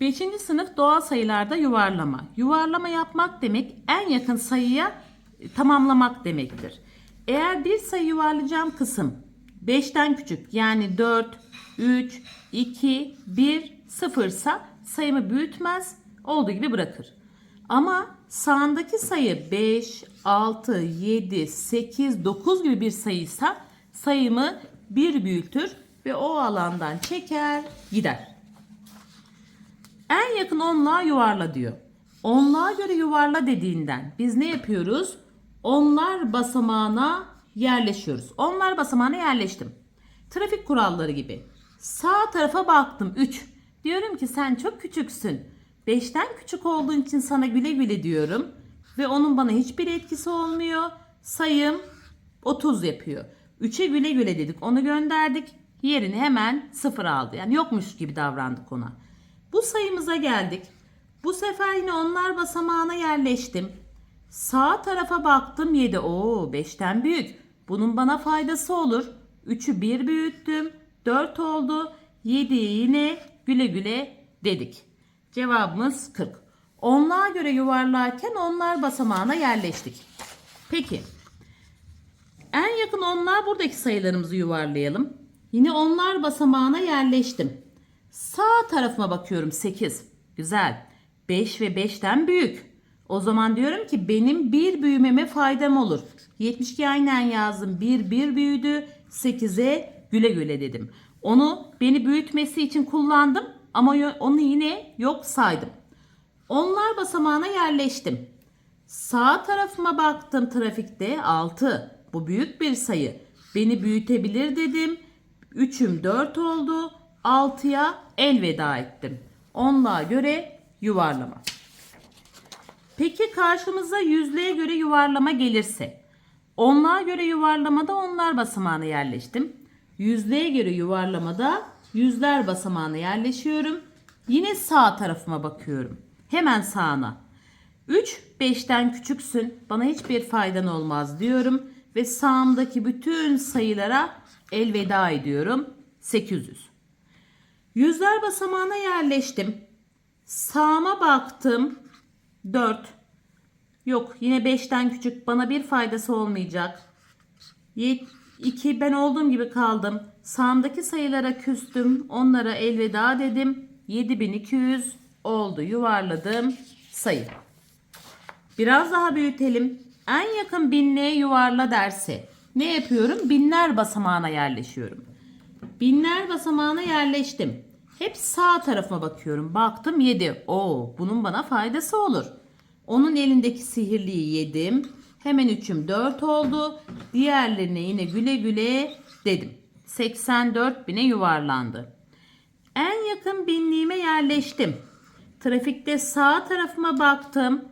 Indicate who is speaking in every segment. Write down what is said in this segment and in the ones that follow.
Speaker 1: 5. sınıf doğal sayılarda yuvarlama. Yuvarlama yapmak demek en yakın sayıya e, tamamlamak demektir. Eğer bir sayı yuvarlayacağım kısım 5'ten küçük yani 4, 3, 2, 1, 0 ise sayımı büyütmez olduğu gibi bırakır. Ama sağındaki sayı 5, 6, 7, 8, 9 gibi bir sayıysa sayımı bir büyütür ve o alandan çeker gider. En yakın onluğa yuvarla diyor. Onluğa göre yuvarla dediğinden biz ne yapıyoruz? Onlar basamağına yerleşiyoruz. Onlar basamağına yerleştim. Trafik kuralları gibi. Sağ tarafa baktım 3. Diyorum ki sen çok küçüksün. 5'ten küçük olduğun için sana güle güle diyorum. Ve onun bana hiçbir etkisi olmuyor. Sayım 30 yapıyor. 3'e güle güle dedik. Onu gönderdik. Yerini hemen sıfır aldı. Yani yokmuş gibi davrandık ona. Bu sayımıza geldik. Bu sefer yine onlar basamağına yerleştim. Sağ tarafa baktım 7. Oo 5'ten büyük. Bunun bana faydası olur. 3'ü 1 büyüttüm. 4 oldu. 7'yi yine güle güle dedik. Cevabımız 40. Onluğa göre yuvarlarken onlar basamağına yerleştik. Peki. En yakın onlar buradaki sayılarımızı yuvarlayalım. Yine onlar basamağına yerleştim. Sağ tarafıma bakıyorum 8. Güzel. 5 ve 5'ten büyük. O zaman diyorum ki benim bir büyümeme faydam olur. 72 aynen yazdım. 1 1 büyüdü. 8'e güle güle dedim. Onu beni büyütmesi için kullandım ama onu yine yok saydım. Onlar basamağına yerleştim. Sağ tarafıma baktım trafikte 6. Bu büyük bir sayı. Beni büyütebilir dedim. 3'üm 4 oldu. 6'ya elveda ettim. Onluğa göre yuvarlama. Peki karşımıza yüzlüğe göre yuvarlama gelirse? Onluğa göre yuvarlamada onlar basamağına yerleştim. Yüzlüğe göre yuvarlamada yüzler basamağına yerleşiyorum. Yine sağ tarafıma bakıyorum. Hemen sağına. 3 5'ten küçüksün. Bana hiçbir faydan olmaz diyorum ve sağımdaki bütün sayılara elveda ediyorum. 800. Yüzler basamağına yerleştim. Sağıma baktım. 4. Yok yine 5'ten küçük bana bir faydası olmayacak. 2 ben olduğum gibi kaldım. Sağımdaki sayılara küstüm. Onlara elveda dedim. 7200 oldu. Yuvarladım sayı. Biraz daha büyütelim. En yakın binliğe yuvarla derse ne yapıyorum? Binler basamağına yerleşiyorum. Binler basamağına yerleştim. Hep sağ tarafıma bakıyorum. Baktım 7. Oo, bunun bana faydası olur. Onun elindeki sihirliyi yedim. Hemen 3'üm 4 oldu. Diğerlerine yine güle güle dedim. 84 bine yuvarlandı. En yakın binliğime yerleştim. Trafikte sağ tarafıma baktım.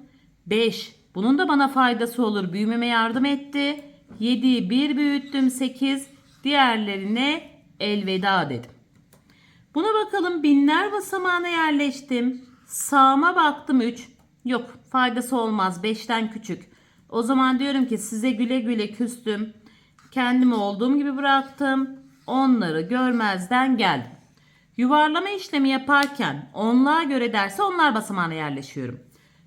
Speaker 1: 5. Bunun da bana faydası olur. Büyümeme yardım etti. 7'yi 1 büyüttüm 8. Diğerlerine elveda dedim. Buna bakalım binler basamağına yerleştim. Sağıma baktım 3. Yok faydası olmaz 5'ten küçük. O zaman diyorum ki size güle güle küstüm. Kendimi olduğum gibi bıraktım. Onları görmezden geldim. Yuvarlama işlemi yaparken onluğa göre derse onlar basamağına yerleşiyorum.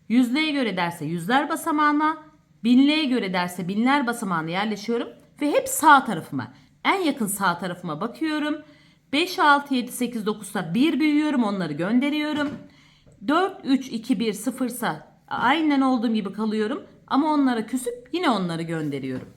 Speaker 1: Yüzlüğe göre derse yüzler basamağına, binliğe göre derse binler basamağına yerleşiyorum ve hep sağ tarafıma, en yakın sağ tarafıma bakıyorum. 5, 6, 7, 8, 9'sa 1 büyüyorum onları gönderiyorum. 4, 3, 2, 1, 0 ise aynen olduğum gibi kalıyorum ama onlara küsüp yine onları gönderiyorum.